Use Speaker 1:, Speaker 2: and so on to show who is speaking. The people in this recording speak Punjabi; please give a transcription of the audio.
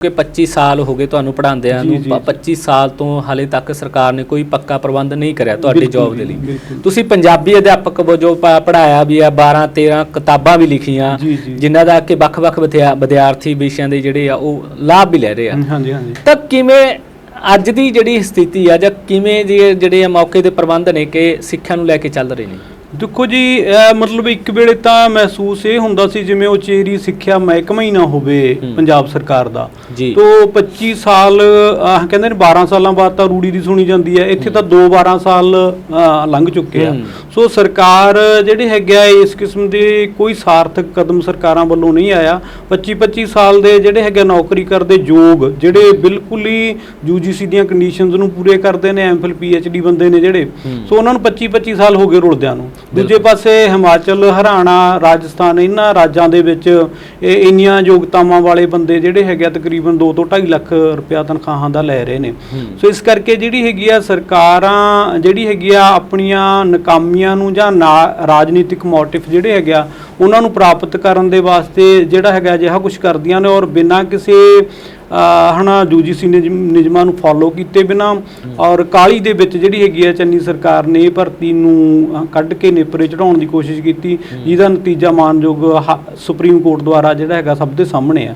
Speaker 1: ਕਿ 25 ਸਾਲ ਹੋ ਗਏ ਤੁਹਾਨੂੰ ਪੜ੍ਹਾਉਂਦਿਆਂ
Speaker 2: ਜੀ,
Speaker 1: ਨੂੰ
Speaker 2: ਜੀ,
Speaker 1: ਪ-
Speaker 2: ਜੀ।
Speaker 1: 25 ਸਾਲ ਤੋਂ ਹਾਲੇ ਤੱਕ ਸਰਕਾਰ ਨੇ ਕੋਈ ਪੱਕਾ ਪ੍ਰਬੰਧ ਨਹੀਂ ਕਰਿਆ ਤੁਹਾਡੀ ਜੌਬ ਦੇ ਲਈ। ਤੁਸੀਂ ਪੰਜਾਬੀ ਅਧਿਆਪਕ ਵਜੋਂ ਪ- ਪੜ੍ਹਾਇਆ ਵੀ ਆ 12 13 ਕਿਤਾਬਾਂ ਵੀ ਲਿਖੀਆਂ। ਜਿਨ੍ਹਾਂ ਦਾ ਕਿ ਵੱਖ-ਵੱਖ ਵਿਦਿਆ- ਵਿਦਿਆਰਥੀ ਵਿਸ਼ਿਆਂ ਦੇ ਜਿਹੜੇ ਆ ਉਹ ਲਾਭ ਵੀ ਲੈ ਰਹੇ ਆ
Speaker 2: ਹਾਂਜੀ ਹਾਂਜੀ
Speaker 1: ਤਾਂ ਕਿਵੇਂ ਅੱਜ ਦੀ ਜਿਹੜੀ ਸਥਿਤੀ ਆ ਜਾਂ ਕਿਵੇਂ ਜਿਹੜੇ ਮੌਕੇ ਦੇ ਪ੍ਰਬੰਧ ਨੇ ਕਿ ਸਿੱਖਿਆ ਨੂੰ ਲੈ ਕੇ ਚੱਲ ਰਹੇ ਨੇ
Speaker 2: ਦੇਖੋ ਜੀ ਮਤਲਬ ਇੱਕ ਵੇਲੇ ਤਾਂ ਮਹਿਸੂਸ ਇਹ ਹੁੰਦਾ ਸੀ ਜਿਵੇਂ ਉਚੇਰੀ ਸਿੱਖਿਆ ਮਹਿਕਮਾ ਹੀ ਨਾ ਹੋਵੇ। ਪੰਜਾਬ ਸਰਕਾਰ ਦਾ। ਤੋ 25 ਸਾਲ ਆਹ ਕਹਿੰਦੇ ਨੇ 12 ਸਾਲਾਂ ਬਾਅਦ ਤਾਂ ਰੂੜੀ ਦੀ ਸੁਣੀ ਜਾਂਦੀ ਹੈ। ਇੱਥੇ ਤਾਂ 2 12 ਸਾਲ ਲੰਘ ਚੁੱਕੇ ਆ। ਸੋ ਸਰਕਾਰ ਜਿਹੜੇ ਹੈਗੇ ਆ ਇਸ ਕਿਸਮ ਦੇ ਕੋਈ ਸਾਰਥਕ ਕਦਮ ਸਰਕਾਰਾਂ ਵੱਲੋਂ ਨਹੀਂ ਆਇਆ। 25 25 ਸਾਲ ਦੇ ਜਿਹੜੇ ਹੈਗੇ ਨੌਕਰੀ ਕਰਦੇ ਯੋਗ ਜਿਹੜੇ ਬਿਲਕੁਲ ਹੀ ਯੂਜੀਸੀ ਦੀਆਂ ਕੰਡੀਸ਼ਨਸ ਨੂੰ ਪੂਰੇ ਕਰਦੇ ਨੇ ਐਮਫਿਲ ਪੀਐਚਡੀ ਬੰਦੇ ਨੇ ਜਿਹੜੇ। ਸੋ ਉਹਨਾਂ ਨੂੰ 25 25 ਸਾਲ ਹੋ ਗਏ ਰੁਲਦਿਆਂ ਨੂੰ। ਦੂਜੇ ਪਾਸੇ ਹਿਮਾਚਲ ਹਰਿਆਣਾ ਰਾਜਸਥਾਨ ਇਹਨਾਂ ਰਾਜਾਂ ਦੇ ਵਿੱਚ ਇਹ ਇੰਨੀਆਂ ਯੋਗਤਾਵਾਂ ਵਾਲੇ ਬੰਦੇ ਜਿਹੜੇ ਹੈਗੇ ਆ ਤਕਰੀਬਨ 2 ਤੋਂ 2.5 ਲੱਖ ਰੁਪਇਆ ਤਨਖਾਹਾਂ ਦਾ ਲੈ ਰਹੇ ਨੇ। ਸੋ ਇਸ ਕਰਕੇ ਜਿਹੜੀ ਹੈਗੀ ਆ ਸਰਕਾਰਾਂ ਜਿਹੜੀ ਹੈਗੀ ਆ ਆਪਣੀਆਂ ਨਾਕਾਮੀਆਂ ਨੂੰ ਜਾਂ ਰਾਜਨੀਤਿਕ ਮੋਟਿਵ ਜਿਹੜੇ ਹੈਗੇ ਆ ਉਹਨਾਂ ਨੂੰ ਪ੍ਰਾਪਤ ਕਰਨ ਦੇ ਵਾਸਤੇ ਜਿਹੜਾ ਹੈਗਾ ਅਜਿਹਾ ਕੁਝ ਕਰਦੀਆਂ ਨੇ ਔਰ ਬਿਨਾਂ ਕਿਸੇ ਅਹ, ਹਨਾ ਯੂਜੀਸੀ ਨਿਯਮਾਂ ਨੂੰ ਫੋਲੋ ਕੀਤੇ ਬਿਨਾਂ ਔਰ ਕਾਲੀ ਦੇ ਵਿੱਚ ਜਿਹੜੀ ਹੈਗੀ ਆ ਚੰਨੀ ਸਰਕਾਰ ਨੇ ਇਹ ਭਰਤੀ ਨੂੰ ਕੱਢ ਕੇ ਨੇਪਰੇ ਚੜਾਉਣ ਦੀ ਕੋਸ਼ਿਸ਼ ਕੀਤੀ ਜਿਹਦਾ ਨਤੀਜਾ ਮਾਨਯੋਗ ਹ- ਸੁਪਰੀਮ ਕੋਰਟ ਦੁਆਰਾ ਜਿਹੜਾ ਹੈਗਾ ਸਭ ਦੇ ਸਾਹਮਣੇ ਆ।